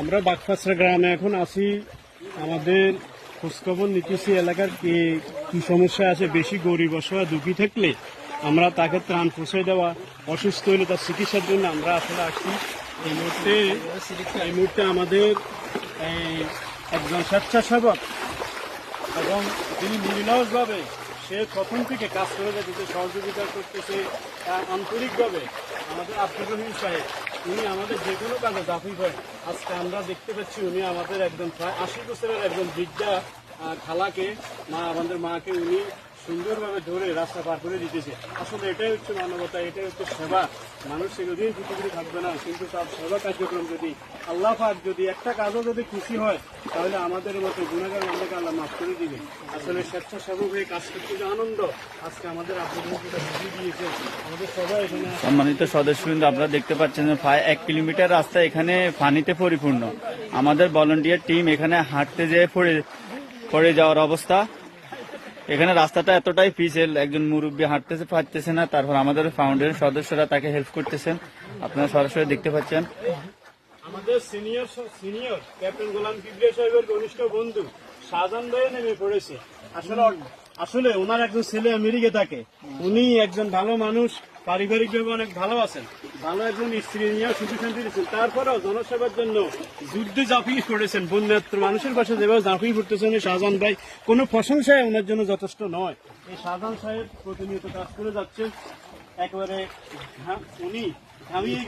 আমরা বাগফাসরা গ্রামে এখন আছি। আমাদের খোঁজখবর নিতেছি এলাকার কি কি সমস্যা আছে, বেশি গরিব অসহায়, দুঃখী থাকলে আমরা তাকে ত্রাণ পৌঁছে দেওয়া, অসুস্থ হলে তার চিকিৎসার জন্য আমরা আসলে আসি এই মুহূর্তে এই মুহূর্তে আমাদের একজন স্বেচ্ছাসেবক এবং তিনি নির্লসভাবে সে প্রথম থেকে কাজ করে যাচ্ছে সহযোগিতা করতেছে আন্তরিকভাবে আমাদের আব্দুর রহিম সাহেব। উনি আমাদের যে কোনো কাজে জাফি হয়। আজকে আমরা দেখতে পাচ্ছি উনি আমাদের একজন প্রায় আশি বছরের একজন বৃদ্ধা খালাকে, মা, আমাদের মাকে উনি সুন্দরভাবে ধরে রাস্তা পার করে দিতেছে। আসলে এটাই হচ্ছে মানবতা, এটাই হচ্ছে সেবা। মানুষ সেদিন পৃথিবীতে থাকবে না, কিন্তু তার সেবা কার্যক্রম যদি আল্লাহ পাক যদি একটা কাজও যদি খুশি হয়, তাহলে আমাদের মতো গুণাগার আমাদেরকে আল্লাহ মাফ করে দিবে আসলে স্বেচ্ছাসেবক হয়ে কাজ করতে যে আনন্দ, আজকে আমাদের আপনাদের বুঝিয়ে দিয়েছে আমাদের সবাই এখানে সম্মানিত সদস্যবৃন্দ, আপনারা দেখতে পাচ্ছেন প্রায় এক কিলোমিটার রাস্তা এখানে পানিতে পরিপূর্ণ। আমাদের ভলান্টিয়ার টিম এখানে হাঁটতে যেয়ে পড়ে পড়ে যাওয়ার অবস্থা। এখানে রাস্তাটা এতটাই পিছেল একজন মুরব্বী হাঁটতেছে পারতেছে না। তারপর আমাদের ফাউন্ডেশন সদস্যরা তাকে হেল্প করতেছেন। আপনারা সরাসরি দেখতে পাচ্ছেন। আমাদের senior senior captain Golam Kibria সাহেবের ঘনিষ্ঠ বন্ধু, শাহজাহান ভাই নেমে পড়েছে। আসলে আসলে ওনার একজন ছেলে আমেরিকা থাকে। উনি একজন ভালো মানুষ, পারিবারিক ভাবে অনেক ভালো আছেন। ভালো একজন স্ত্রী নিয়ে সুখী শান্তি দিয়েছেন। তারপরেও জনসেবার জন্য যুদ্ধে ঝাঁপিয়ে পড়েছেন। বন্যাত্র মানুষের পাশে যেভাবে পড়তেছেন এই শাহজাহান ভাই, কোনো প্রশংসায় ওনার জন্য যথেষ্ট নয়। এই শাহজাহান সাহেব প্রতিনিয়ত কাজ করে যাচ্ছেন। একেবারে উনি ঘামিয়ে